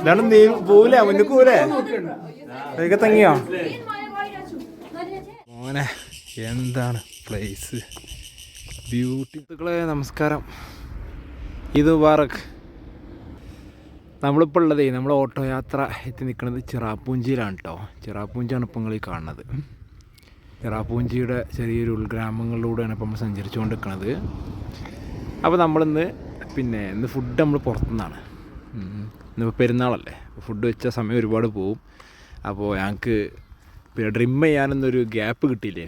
ഇതാണ് നീ പോലെ മുന്നിക്ക് പോവില്ലേ അതൊക്കെ തങ്ങിയോ? മോനെ എന്താണ് പ്ലേസ് ബ്യൂട്ടിഫുക്കളെ നമസ്കാരം. ഇത് മുബാറക് നമ്മളിപ്പോൾ ഉള്ളതേ നമ്മൾ ഓട്ടോ യാത്ര എത്തി നിൽക്കുന്നത് ചിറാപ്പൂഞ്ചിയിലാണ് കേട്ടോ ചിറാപ്പൂഞ്ചിയാണ് ഇപ്പം നിങ്ങൾ ഈ കാണുന്നത്. ചിറാപ്പൂഞ്ചിയുടെ ചെറിയൊരു ഉൾഗ്രാമങ്ങളിലൂടെയാണ് ഇപ്പോൾ നമ്മൾ സഞ്ചരിച്ചുകൊണ്ട് നിൽക്കുന്നത് അപ്പോൾ നമ്മളിന്ന് പിന്നെ ഇന്ന് ഫുഡ് നമ്മൾ പുറത്തുനിന്നാണ്. ഇന്നിപ്പോൾ പെരുന്നാളല്ലേ? ഫുഡ് വെച്ച സമയം ഒരുപാട് പോവും. അപ്പോൾ ഞങ്ങൾക്ക് പിന്നെ ഡ്രിം ചെയ്യാനൊന്നൊരു ഗ്യാപ്പ് കിട്ടിയില്ലേ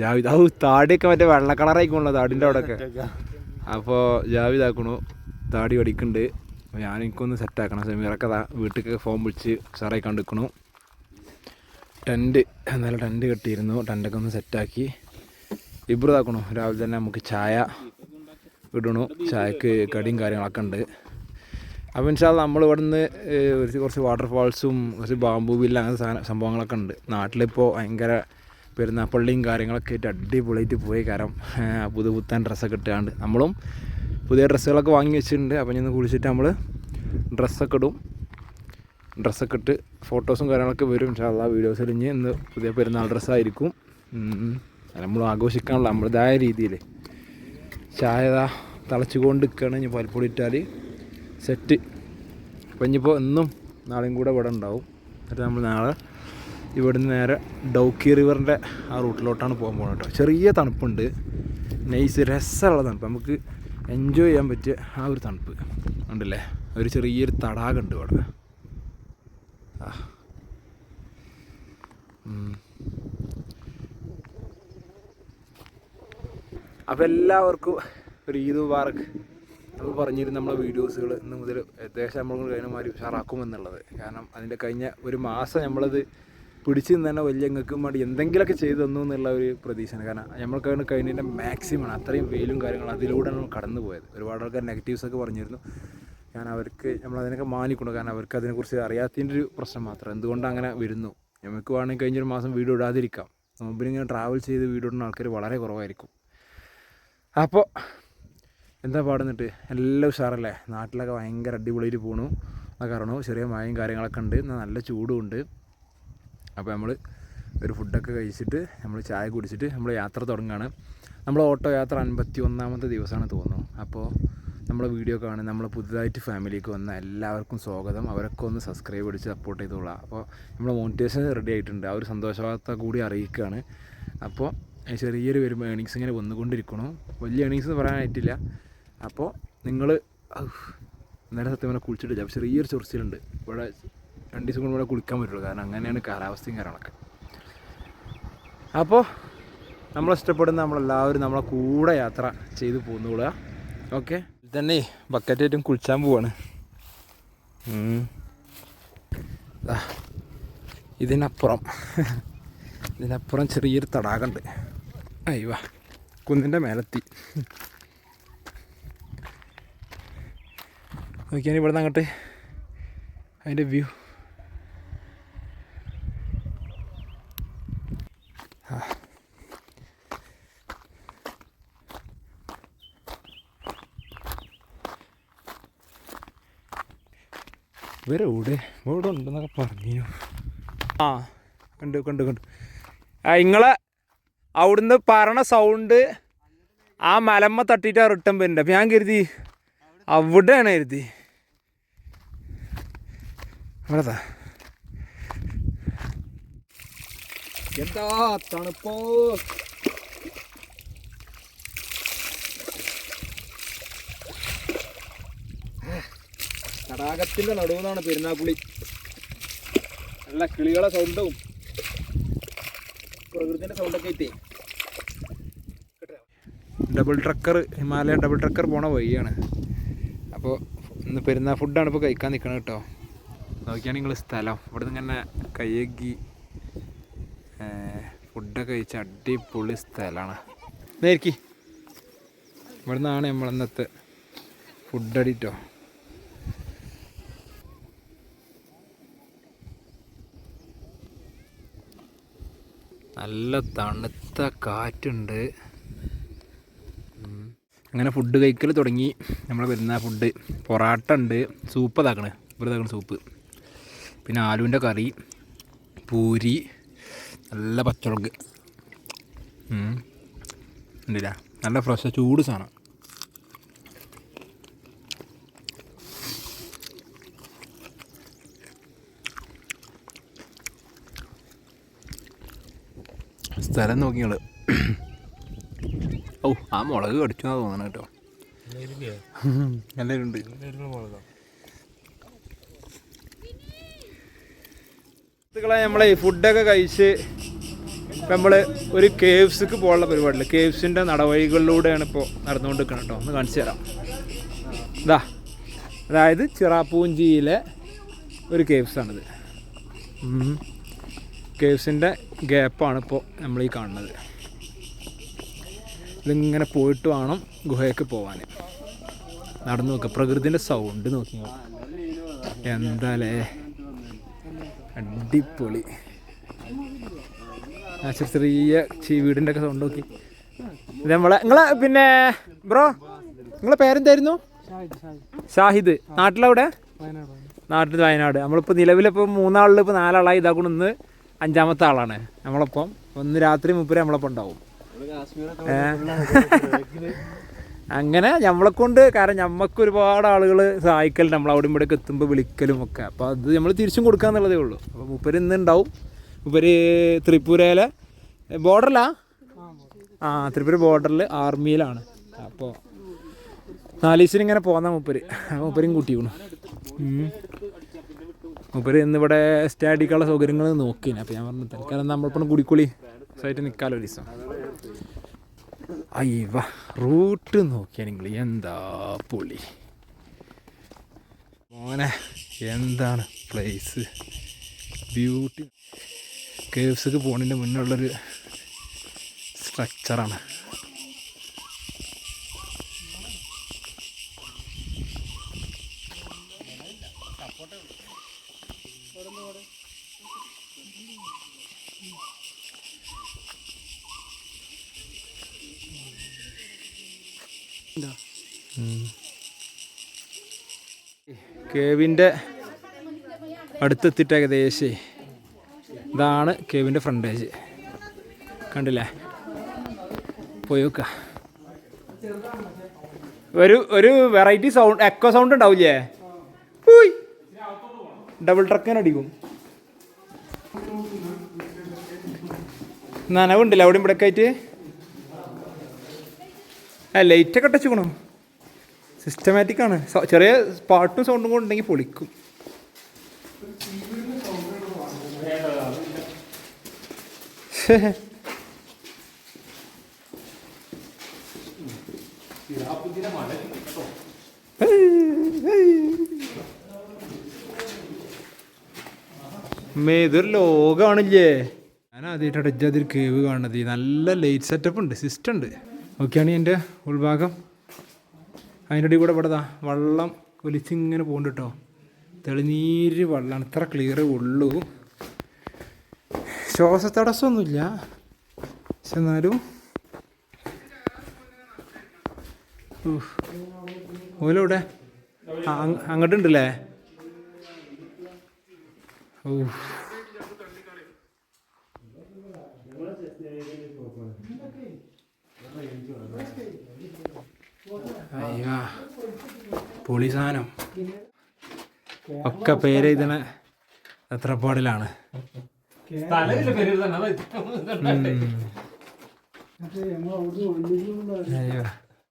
ജാവിദ് ആ താടിയൊക്കെ മറ്റേ വെള്ള കളറായിക്കോളൂ താടിന്റെ അവിടെയൊക്കെ. അപ്പോൾ ജാവിദ് ആക്കണു താടി പഠിക്കുന്നുണ്ട് അപ്പോൾ ഞാൻ എനിക്കൊന്ന് സെറ്റാക്കണം സെമീറൊക്കെ വീട്ടിലേക്ക് ഫോൺ വിളിച്ച് സാറായി കണ്ടിക്കണു. ടെന്റ് എന്നാലും ടെന്റ് കെട്ടിയിരുന്നു. ടെന്റൊക്കെ ഒന്ന് സെറ്റാക്കി ഇബ്രതാക്കണു രാവിലെ തന്നെ നമുക്ക് ചായ ഇടണു. ചായക്ക് കടിയും കാര്യങ്ങളൊക്കെ ഉണ്ട് അപ്പോൾ വെച്ചാൽ നമ്മൾ ഇവിടുന്ന് ഒരു കുറച്ച് വാട്ടർഫാൾസും കുറച്ച് ബാമ്പു വില്ല അങ്ങനത്തെ സാധന സംഭവങ്ങളൊക്കെ ഉണ്ട്. നാട്ടിലിപ്പോൾ ഭയങ്കര പെരുന്നാപ്പള്ളിയും കാര്യങ്ങളൊക്കെ ആയിട്ട് അടിപൊളിയായിട്ട് പോയി. കാരണം പുതു പുത്താൻ ഡ്രസ്സൊക്കെ ഇട്ടാണ്ട്. നമ്മളും പുതിയ ഡ്രസ്സുകളൊക്കെ വാങ്ങി വെച്ചിട്ടുണ്ട്. അപ്പോൾ ഞാൻ കുളിച്ചിട്ട് നമ്മൾ ഡ്രസ്സൊക്കെ ഇടും. ഡ്രസ്സൊക്കെ ഇട്ട് ഫോട്ടോസും കാര്യങ്ങളൊക്കെ വരും ഇൻഷാല്ല വീഡിയോസിൽ ഇനി ഇന്ന് പുതിയ പെരുന്നാൾ ഡ്രസ്സായിരിക്കും നമ്മൾ ആഘോഷിക്കാനുള്ള നമ്മളുടേതായ രീതിയിൽ ചായ തിളച്ചുകൊണ്ട് നിൽക്കുകയാണ് ഇനി പരിപ്പൊടി ഇട്ടാൽ സെറ്റ്. അപ്പം ഇനിയിപ്പോൾ ഇന്നും നാളെയും കൂടെ ഇവിടെ ഉണ്ടാവും. എന്നിട്ട് നമ്മൾ നാളെ ഇവിടുന്ന് നേരെ ഡൗക്കി റിവറിന്റെ ആ റൂട്ടിലോട്ടാണ് പോകാൻ പോകുന്നത് കേട്ടോ. ചെറിയ തണുപ്പുണ്ട്. നൈസ് രസമുള്ള തണുപ്പ്. നമുക്ക് എൻജോയ് ചെയ്യാൻ പറ്റിയ ആ ഒരു തണുപ്പ്. ഉണ്ടല്ലേ ഒരു ചെറിയൊരു തടാകമുണ്ട് ഇവിടെ. ആ. അപ്പോൾ എല്ലാവർക്കും ഒരു ഈദ് മുബാറക്ക് നമ്മൾ പറഞ്ഞിരുന്ന നമ്മളെ വീഡിയോസുകൾ ഇന്ന് മുതൽ നമ്മൾ കഴിഞ്ഞമാതിരി ഉഷാറാക്കുമെന്നുള്ളത് കാരണം അതിന്റെ കഴിഞ്ഞ ഒരു മാസം നമ്മളത് പിടിച്ചു നിന്ന് തന്നെ വലിയ ഞങ്ങൾക്കും വേണ്ടി എന്തെങ്കിലുമൊക്കെ ചെയ്തു തന്നു എന്നുള്ള ഒരു പ്രതീക്ഷയാണ്. കാരണം നമ്മൾക്ക് കഴിഞ്ഞതിന്റെ മാക്സിമമാണ് അത്രയും വെയിലും കാര്യങ്ങളും അതിലൂടെ നമ്മൾ കടന്നു പോയത്. ഒരുപാട് ആൾക്കാർ നെഗറ്റീവ്സ് ഒക്കെ പറഞ്ഞിരുന്നു. ഞാൻ അവർക്ക് നമ്മൾ അതിനൊക്കെ മാനിക്കണം കാരണം അവർക്ക് അതിനെക്കുറിച്ച് അറിയാത്തതിന്റെ ഒരു പ്രശ്നം മാത്രം. എന്തുകൊണ്ട് അങ്ങനെ വരുന്നു? നമുക്ക് വേണമെങ്കിൽ കഴിഞ്ഞൊരു മാസം വീഡിയോ ഇടാതിരിക്കാം. മുമ്പിലിങ്ങനെ ട്രാവൽ ചെയ്ത് വീഡിയോ ഇടുന്ന ആൾക്കാർ വളരെ കുറവായിരിക്കും. അപ്പോൾ എന്താ പാടുന്നിട്ട്? എല്ലാം ഉഷാറല്ലേ? നാട്ടിലൊക്കെ ഭയങ്കര അടിപൊളിയായിട്ട് പോണു. ആ കാരണം ചെറിയ മഴയും കാര്യങ്ങളൊക്കെ ഉണ്ട്. എന്നാൽ നല്ല ചൂടും ഉണ്ട്. അപ്പോൾ നമ്മൾ ഒരു ഫുഡൊക്കെ കഴിച്ചിട്ട് നമ്മൾ ചായ കുടിച്ചിട്ട് നമ്മൾ യാത്ര തുടങ്ങുകയാണ് നമ്മൾ ഓട്ടോ യാത്ര അൻപത്തി ഒന്നാമത്തെ ദിവസമാണ് തോന്നുന്നു. അപ്പോൾ നമ്മളെ വീഡിയോ കാണുന്ന നമ്മൾ പുതുതായിട്ട് ഫാമിലിക്ക് വന്ന എല്ലാവർക്കും സ്വാഗതം. അവരൊക്കെ ഒന്ന് സബ്സ്ക്രൈബ് അടിച്ച് സപ്പോർട്ട് ചെയ്തോളാം. അപ്പോൾ നമ്മളെ മോണിറ്റേഷൻ റെഡി ആയിട്ടുണ്ട്. ആ ഒരു സന്തോഷ വാർത്ത കൂടി അറിയിക്കുകയാണ്. അപ്പോൾ ചെറിയൊരു വരുമ്പോൾ ഏണിങ്സ് ഇങ്ങനെ വന്നുകൊണ്ടിരിക്കണു. വലിയ ഏണിങ്സ് പറയാനായിട്ടില്ല. അപ്പോൾ നിങ്ങൾ ഇന്നലെ സത്യം പറഞ്ഞാൽ കുളിച്ചിട്ടില്ല പക്ഷേ ചെറിയൊരു ചൊറിച്ചിലുണ്ട്. ഇവിടെ രണ്ട് ദിവസം കൊണ്ട് ഇവിടെ കുളിക്കാൻ പറ്റുള്ളൂ. കാരണം അങ്ങനെയാണ് കാലാവസ്ഥയും കാര്യങ്ങളൊക്കെ. അപ്പോൾ നമ്മൾ ഇഷ്ടപ്പെടുന്ന നമ്മളെല്ലാവരും നമ്മളെ കൂടെ യാത്ര ചെയ്ത് പോന്നുകൊള്ളുക. ഓക്കെ? തന്നെ ബക്കറ്റായിട്ടും കുളിച്ചാൻ പോവാണ്. ഇതിനപ്പുറം. ഇതിനപ്പുറം ചെറിയൊരു തടാകമുണ്ട്. അയ്യോ കുന്നിന്റെ മേലെത്തി. നോക്കിയാൽ ഇവിടെ നിന്ന് അങ്ങോട്ട് അതിന്റെ വ്യൂ. ഇവരെ ഇവിടെ ഇവിടെ ഉണ്ടെന്നൊക്കെ പറഞ്ഞു ആ കണ്ടു കണ്ടു കണ്ടു. ആ ഇങ്ങളെ അവിടുന്ന് പറണ സൗണ്ട് ആ മലമ്മ തട്ടിയിട്ട് റിട്ടേൺ വരുന്നുണ്ട് അപ്പം ഞാൻ കരുതി അവിടെയാണ് കരുതി. അവിടെതാ എന്താ തണുപ്പോ? തടാകത്തിന്റെ നടുവെന്നാണ് പെരുന്നാക്കുളി. നല്ല കിളികളെ സൗണ്ടും പ്രകൃതിന്റെ സൗണ്ടൊക്കെ ആയിട്ടേ. Double trekker Himalaya double trekker പോണ വഴിയാണ്. അപ്പോൾ ഇന്ന് പെരുന്നാൾ ഫുഡാണ് ഇപ്പോൾ കഴിക്കാൻ നിൽക്കണം കേട്ടോ. നോക്കിയാണ് നിങ്ങൾ സ്ഥലം. ഇവിടെ നിന്ന് ഇങ്ങനെ കയ്യേക്കി ഫുഡൊക്കെ കഴിച്ച അടിപൊളി സ്ഥലമാണ് നേരിക്കി ഇവിടെ നിന്നാണ് നമ്മളന്നത്തെ ഫുഡ് അടിട്ടോ. നല്ല തണുത്ത കാറ്റുണ്ട്. അങ്ങനെ ഫുഡ് കഴിക്കൽ തുടങ്ങി. നമ്മൾ വരുന്ന ഫുഡ്. പൊറാട്ട ഉണ്ട്. സൂപ്പ് ഇതാക്കണ്. ഇവിടെ ഇതാക്കണ സൂപ്പ്. പിന്നെ ആലുവിന്റെ കറി പൂരി നല്ല പച്ചമുളക്. ഉണ്ടല്ല നല്ല ഫ്രഷ് ചൂട് സാധനം. സ്ഥലം നോക്കി നിങ്ങൾ ഓ ആ മുളക് കടിച്ചു എന്നാ തോന്നണം കേട്ടോ. എല്ലാവരും ഉണ്ട് സുഹൃത്തുക്കളെ നമ്മളെ ഫുഡൊക്കെ കഴിച്ച് നമ്മൾ ഒരു കേവ്സിക്ക് പോകാനുള്ള പരിപാടിയില്ല. കേവ്സിന്റെ നടവഴികളിലൂടെയാണ് ഇപ്പോൾ നടന്നുകൊണ്ടിരിക്കുന്നത് കേട്ടോ ഒന്ന് കാണിച്ചു തരാം. ഇതാ അതായത് ചിറാപ്പൂഞ്ചിയിലെ ഒരു കേവ്സാണിത് കേവ്സിന്റെ ഗ്യാപ്പാണ് ഇപ്പോൾ നമ്മൾ ഈ കാണുന്നത്. ഇതിങ്ങനെ പോയിട്ട് വേണം ഗുഹയ്ക്ക് പോകാൻ നടന്നു നോക്കുക പ്രകൃതിന്റെ സൗണ്ട് നോക്കി. എന്താലേ? അടിപൊളി. ആ ചെറിയ ചെറിയ വീടിന്റെ ഒക്കെ സൗണ്ട് നോക്കി. നമ്മളെ നിങ്ങളെ പിന്നെ ബ്രോ നിങ്ങളെ പേരെന്തായിരുന്നു? ഷാഹിദ്. നാട്ടിലെവിടെ? നാട്ടിൽ വയനാട്. നമ്മളിപ്പോൾ നിലവിലിപ്പോൾ മൂന്നാളിൽ ഇപ്പോൾ നാലാളായി. ഇതാക്കണം ഇന്ന് അഞ്ചാമത്തെ ആളാണ്. നമ്മളൊപ്പം ഒന്ന് രാത്രി മുപ്പര് നമ്മളൊപ്പം ഉണ്ടാവും? അങ്ങനെ നമ്മളെ കൊണ്ട് കാരണം നമുക്ക് ഒരുപാട് ആളുകൾ സഹായിക്കൽ നമ്മൾ അവിടെ ഇവിടെയൊക്കെ എത്തുമ്പോൾ വിളിക്കലും ഒക്കെ. അപ്പോൾ അത് നമ്മൾ തിരിച്ചും കൊടുക്കാന്നുള്ളതേ ഉള്ളൂ. അപ്പോൾ മുപ്പര് ഇന്ന് ഉണ്ടാവും മുപ്പര് ത്രിപുരയിലെ ബോർഡറിലാ ആ ത്രിപുര ബോർഡറിൽ ആർമിയിലാണ്. അപ്പോൾ നാല് ദിവസം ഇങ്ങനെ പോന്ന മുപ്പര്. ആ കൂട്ടിക്കണു. മൂപ്പര് ഇന്നിവിടെ സ്റ്റേ അടിക്കാനുള്ള സൗകര്യങ്ങൾ നോക്കിന്. അപ്പോൾ ഞാൻ പറഞ്ഞു തൽക്കാലം നമ്മളിപ്പം കുടിക്കുളി സൈറ്റ് നിൽക്കാമല്ലോ ഒരു ദിവസം. അയ്യവ റൂട്ട് നോക്കിയാണെങ്കിൽ എന്താ പൊളി മോനെ എന്താണ് പ്ലേസ് ബ്യൂട്ടി കേവ്സൊക്കെ പോണതിന്റെ മുന്നുള്ളൊരു സ്ട്രക്ചറാണ് കേവിന്റെ അടുത്തെത്തിയിട്ട് ഏകദേശം ഇതാണ് കേവിന്റെ ഫ്രണ്ടേജ്. കണ്ടില്ലേ? പോയി നോക്ക. ഒരു ഒരു വെറൈറ്റി സൗണ്ട് എക്കോ സൗണ്ട് ഉണ്ടാവില്ലേ? പോയി. ഡബിൾ ട്രക്കിന് അടിക്കും. നനവുണ്ടല്ലോ അവിടെ ഇവിടെ ആയിട്ട്? ആ ലൈറ്റൊക്കെ ടച്ചുക്കണോ സിസ്റ്റമാറ്റിക് ആണ്. ചെറിയ പാട്ടും സൗണ്ടും കൂടെ ഉണ്ടെങ്കിൽ പൊളിക്കും. ഇതൊരു ലോകമാണില്ലേ ഞാൻ ആദ്യമായിട്ടാണ് ഇജ്ജാതിരി കേവ് കാണുന്നത്. നല്ല ലൈറ്റ് സെറ്റപ്പ് ഉണ്ട് സിസ്റ്റം ഉണ്ട്. ഓക്കെയാണ് എന്റെ ഉൾഭാഗം. അതിന്റെ ഇടയിൽ കൂടെ ഇവിടെ വെള്ളം ഒലിച്ചിങ്ങനെ പോകുന്നുണ്ട് തെളിനീര് വെള്ളമാണ് ഇത്ര ക്ലിയർ ഉള്ളൂ. ശ്വാസതടസ്സമൊന്നുമില്ല പക്ഷെ എന്നാലും. ഓലെവിടെ അങ്ങോട്ടുണ്ടല്ലേ? ഊഫ്. അയ്യോ പൊളി സാധനം. ഒക്കെ പേര് ഇതിന് എത്രപ്പാടിലാണ്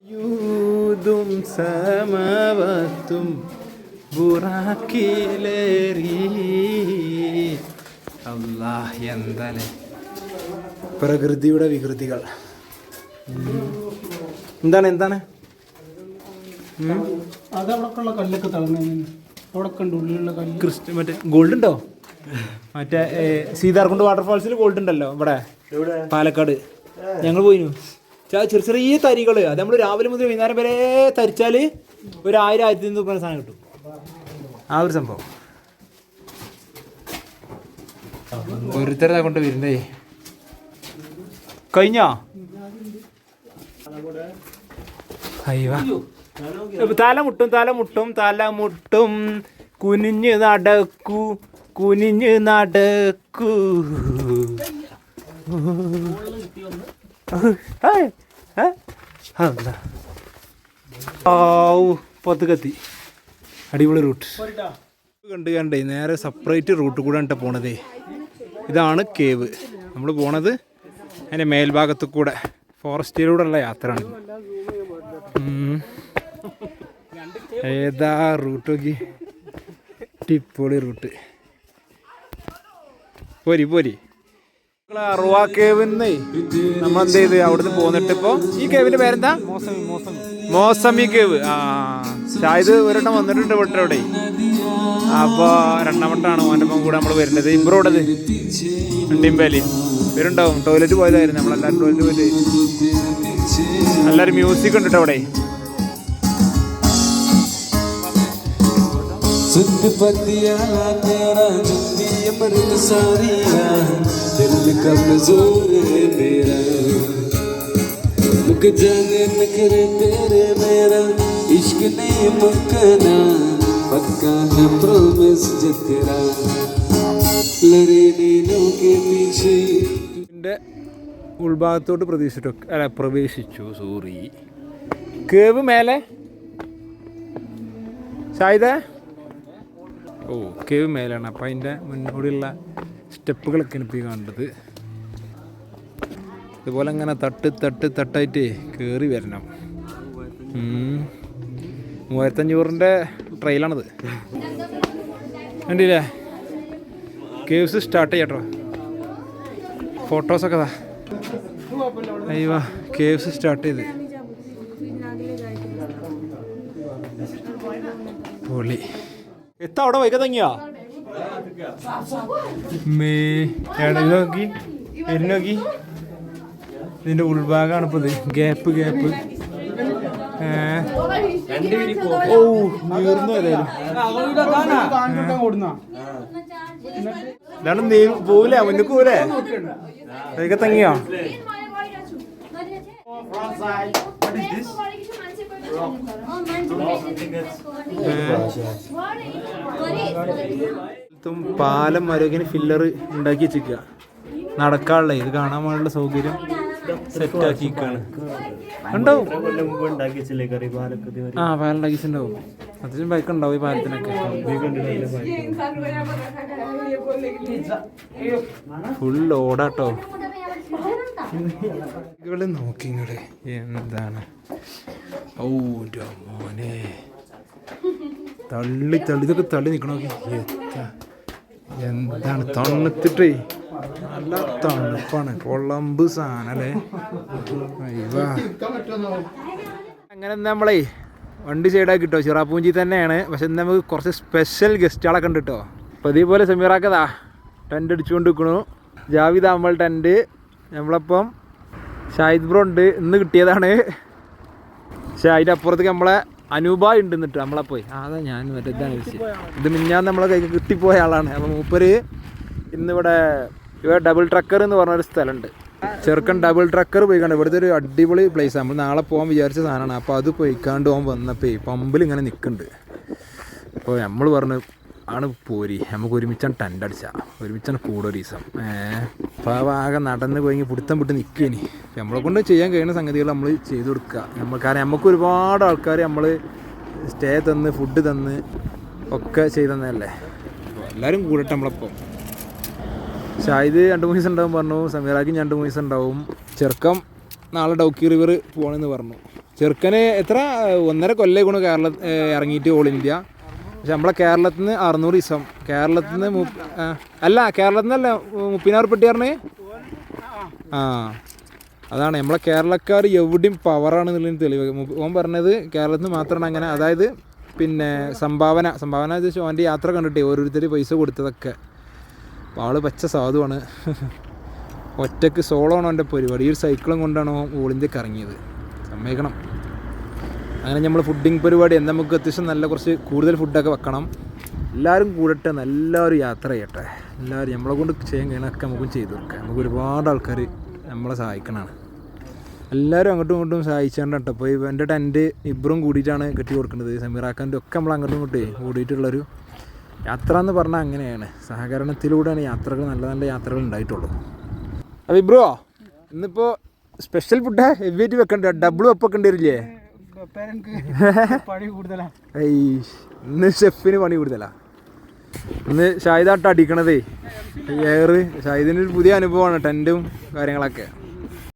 യൂതും സമവത്തും ബുറാക്കിലേറി എന്താലേ പ്രകൃതിയുടെ വികൃതികൾ. എന്താണ് എന്താണ്? അത് അവിടെക്കുള്ള കല്ലൊക്കെ തളർന്നു അവിടെ കണ്ട് ഉള്ളിലുള്ള കല്ല്. ക്രിസ്റ്റ മറ്റേ ഗോൾഡ് ഉണ്ടോ മറ്റേ സീതാർകുണ്ട് വാട്ടർഫാൾസിൽ ഗോൾഡ് ഉണ്ടല്ലോ ഇവിടെ പാലക്കാട്. ഞങ്ങൾ പോയിനു. ചെറിയ ചെറിയ തരികൾ. അത് നമ്മൾ രാവിലെ മുതൽ വൈകുന്നേരം വരെ തരിച്ചാൽ ഒരു ആയിരം ആയിരത്തി അഞ്ഞൂറ് രൂപ സാധനം കിട്ടും. ആ ഒരു സംഭവം. ഓരോരുത്തരെ കൊണ്ട് വരുന്നേ. കഴിഞ്ഞോ? അയ്യോ. തല മുട്ടും തല മുട്ടും തല മുട്ടും. കുനിഞ്ഞ് നടക്കു കുനിഞ്ഞ് നടക്കു. പൊത്തുകത്തി അടിപൊളി റൂട്ട്. കണ്ട് കണ്ടേ നേരെ സെപ്പറേറ്റ് റൂട്ട് കൂടെ ആണ് പോണതേ. ഇതാണ് കേവ് നമ്മൾ പോണത് അതിന്റെ മേൽഭാഗത്ത് കൂടെ ഫോറസ്റ്റിലൂടെയുള്ള യാത്രയാണ്. ഏതാ റൂട്ട് നോക്കി? ടിപ്പൊളി റൂട്ട്. പോരി പോരി. അറുവാ കേവിന്ന് നമ്മൾ എന്ത് ചെയ്ത്? അവിടുന്ന് പോന്നിട്ട് ഇപ്പോ ഈ കേവിന്റെ പേരെന്താ? മോസമി കേവ് ആ ഷായത് ഒരെണ്ണം വന്നിട്ടുണ്ട് ഇവിടെ അവിടെ. അപ്പൊ രണ്ടാമട്ടാണ് ഓന്റെ ഒപ്പം കൂടെ നമ്മൾ വരുന്നത്. ഇബ്രോടത് വണ്ടിമ്പേലി ഇവരുണ്ടാവും. ടോയ്ലറ്റ് പോയതായിരുന്നു. നമ്മളെല്ലാവരും ടോയ്ലറ്റ് പോയിട്ട്. നല്ലൊരു മ്യൂസിക് ഉണ്ട് കേട്ടോ അവിടെ. सुध पतियाला तेरा जुंदी अमृत सारिया दिल कमजोर है मेरा मुक जाने नखरे तेरे मेरा इश्क नहीं मुकना पक्का है प्रॉमिस जो तेरा लड़े नीलों के पीछे ഇതിൻ്റെ ഉൾഭാഗത്തോട്ട് പ്രതീക്ഷിച്ചിട്ടു അല്ല പ്രവേശിച്ചു സോറി കേവ് മേലെ ഷായിദ ഓ കേവ് മേലാണ്. അപ്പം അതിന്റെ മുന്നോടിയുള്ള സ്റ്റെപ്പുകളൊക്കെ ഇപ്പോൾ ഈ ഇതുപോലെ അങ്ങനെ തട്ട് തട്ട് തട്ടായിട്ട് കയറി വരണം. മൂവായിരത്തഞ്ഞൂറിന്റെ ട്രെയിലാണത് കണ്ടില്ലേ? കേവ്സ് സ്റ്റാർട്ട് ചെയ്യട്ടോ ഫോട്ടോസൊക്കെ അതാ അയ്യോ കേവ്സ് സ്റ്റാർട്ട് ചെയ്ത്. എത്താ അവിടെ വൈക തങ്ങിയോ മേ എടാ നോക്കി. എരി നോക്കി. ഇതിന്റെ ഉൾഭാഗമാണ് ഇപ്പൊ ഇത്. ഗ്യാപ്പ് ഗ്യാപ്പ് ഓ നീർന്നു ഏതായാലും? ഇതാണ് നീ പോവില്ല മുന്നിൽ പോവില്ലേ വൈക തങ്ങിയോ പാലം മരുകിന് ഫില്ലർ ഉണ്ടാക്കി വെച്ചിരിക്കുക. നടക്കാനുള്ള ഇത് കാണാൻ വേണ്ടിയുള്ള സൗകര്യം സെറ്റ് ആക്കിക്കാണ് ആ പാലം ഉണ്ടാക്കിയിട്ടുണ്ടാവും അത്യാവശ്യം ബൈക്ക് ഉണ്ടാവും ഈ പാലത്തിനൊക്കെ. ഫുൾ ഓടാട്ടോ ഇവൾ നോക്കി ഇങ്ങോട്ട് എന്താണ്? ഓ മോനെ. തള്ളി തള്ളി ഇതൊക്കെ തള്ളി നിൽക്കണ എന്താണ് തണുത്തിട്ടേ നല്ല തണുപ്പാണ്. കൊളമ്പ് സാധനല്ലേ? അങ്ങനെ നമ്മളെ വണ്ടി സൈഡാക്കി കിട്ടോ ചിറാപ്പൂഞ്ചി തന്നെയാണ്. പക്ഷെ നമുക്ക് കുറച്ച് സ്പെഷ്യൽ ഗസ്റ്റുകളൊക്കെ ഉണ്ട് കേട്ടോ അപ്പോൾ ഇതേപോലെ സെമീറാക്കതാ. ടെന്റ് അടിച്ചുകൊണ്ട് നിൽക്കണു ജാവിദ് അമ്മൾ ടെന്റ് നമ്മളപ്പം ഷാഹിദ് ബ്രോ ഉണ്ട്. ഇന്ന് കിട്ടിയതാണ്. പക്ഷെ അതിന്റെ അപ്പുറത്തേക്ക് നമ്മളെ അനൂപ ഉണ്ട് എന്നിട്ട് നമ്മളെ പോയി. അതാ ഞാൻ മറ്റേ ഇത് മിഞ്ഞാൻ നമ്മളെ കൈക്ക് കിട്ടിപ്പോയ ആളാണ്. അപ്പോൾ മൂപ്പര് ഇന്നിവിടെ ഇവിടെ ഡബിൾ ട്രക്കർ എന്ന് പറഞ്ഞൊരു സ്ഥലമുണ്ട്. ചെറുക്കൻ ഡബിൾ ട്രക്കർ പോയി കണ്ട് ഇവിടുത്തെ ഒരു അടിപൊളി പ്ലേസ് നമ്മൾ നാളെ പോകാൻ വിചാരിച്ച സാധനമാണ്. അപ്പോൾ അത് പോയിക്കാണ്ട് പോകാൻ വന്നപ്പോൾ പമ്പിൽ ഇങ്ങനെ നിൽക്കുന്നുണ്ട് അപ്പോൾ നമ്മൾ പറഞ്ഞു ആണ് പോരി. നമുക്ക് ഒരുമിച്ചാണ് ടെന്റ് അടിച്ചാൽ ഒരുമിച്ചാണ് കൂടെ ഒരു ദിവസം. അപ്പോൾ ആകെ നടന്ന് പോയി പിടുത്തം വിട്ട് നിൽക്കേനി നമ്മളെ കൊണ്ട് ചെയ്യാൻ കഴിയുന്ന സംഗതികൾ നമ്മൾ ചെയ്തു കൊടുക്കുക. നമ്മൾ കാരണം നമുക്ക് ഒരുപാട് ആൾക്കാർ നമ്മൾ സ്റ്റേ തന്ന് ഫുഡ് തന്ന് ഒക്കെ ചെയ്തെന്നല്ലേ എല്ലാവരും കൂടട്ടെ നമ്മളപ്പം. ഷാഹിദ് രണ്ട് മൂന്ന് ദിവസം ഉണ്ടാവും പറഞ്ഞു. സമീറാക്കും രണ്ട് മൂന്ന് ദിവസം ഉണ്ടാവും. ചെറുക്കം നാളെ ഡൗക്കി റിവർ പോകണമെന്ന് പറഞ്ഞു. ചെറുക്കന് എത്ര? ഒന്നര കൊല്ലേക്കണു കേരള ഇറങ്ങിയിട്ട് ഓൾ ഇന്ത്യ. പക്ഷെ നമ്മളെ കേരളത്തിൽ നിന്ന് അറുന്നൂറ് ദിവസം. കേരളത്തിൽ നിന്ന് അല്ല കേരളത്തിൽ നിന്നല്ല മുപ്പതിനായിരം പെട്ടി പറഞ്ഞേ? ആ. അതാണ് നമ്മളെ കേരളക്കാർ എവിടെയും പവറാണ് എന്നുള്ളതിന് തെളിവ്. ഓൻ പറഞ്ഞത് കേരളത്തിൽ നിന്ന് മാത്രമാണ് അങ്ങനെ. അതായത് പിന്നെ സംഭാവന. സംഭാവന വെച്ചാൽ ഓന്റെ യാത്ര കണ്ടിട്ടേ ഓരോരുത്തർ പൈസ കൊടുത്തതൊക്കെ. അപ്പോൾ ആൾ പച്ച സാധുവാണ്. ഒറ്റയ്ക്ക് സോളോ ആണ് അവന്റെ പരിപാടി. ഈ ഒരു സൈക്കിളും കൊണ്ടാണ് ഓൾ ഇന്ത്യയ്ക്ക് ഇറങ്ങിയത്. സമ്മതിക്കണം. അങ്ങനെ നമ്മൾ ഫുഡിങ് പരിപാടി എന്താ നമുക്ക് അത്യാവശ്യം നല്ല കുറച്ച് കൂടുതൽ ഫുഡൊക്കെ വെക്കണം. എല്ലാവരും കൂടട്ടെ എല്ലാവരും യാത്ര ചെയ്യട്ടെ. എല്ലാവരും നമ്മളെ കൊണ്ട് ചെയ്യാൻ കഴിയണമൊക്കെ നമുക്കും ചെയ്തു കൊടുക്കാം. നമുക്ക് ഒരുപാട് ആൾക്കാർ നമ്മളെ സഹായിക്കണമാണ് എല്ലാവരും അങ്ങോട്ടും ഇങ്ങോട്ടും സഹായിച്ചാണ്ട് കേട്ടോ. അപ്പോൾ എന്റെ ടെന്റ് ഇബ്രും കൂടിയിട്ടാണ് കെട്ടി കൊടുക്കുന്നത്. സമീറാക്കാന്റെ ഒക്കെ നമ്മൾ അങ്ങോട്ടും ഇങ്ങോട്ടേ കൂടിയിട്ടുള്ളൊരു യാത്ര എന്ന് പറഞ്ഞാൽ അങ്ങനെയാണ്. സഹകരണത്തിലൂടെയാണ് യാത്രകൾ നല്ല നല്ല യാത്രകൾ ഉണ്ടായിട്ടുള്ളൂ. അപ്പോൾ ഇബ്രോ ഇന്നിപ്പോൾ സ്പെഷ്യൽ ഫുഡ് ഹെവി വെക്കണ്ട ഡബിൾ വെപ്പൊക്കേണ്ടി വരില്ലേ കൂടുതലാ. ഏയ് ഇന്ന് ഷെഫിന് പണി കൂടുതലാ. ഇന്ന് ഷാഹിദാട്ട അടിക്കണതേ. എയർ ഷാഹിദിന് ഒരു പുതിയ അനുഭവമാണ് ടെന്റും കാര്യങ്ങളൊക്കെ.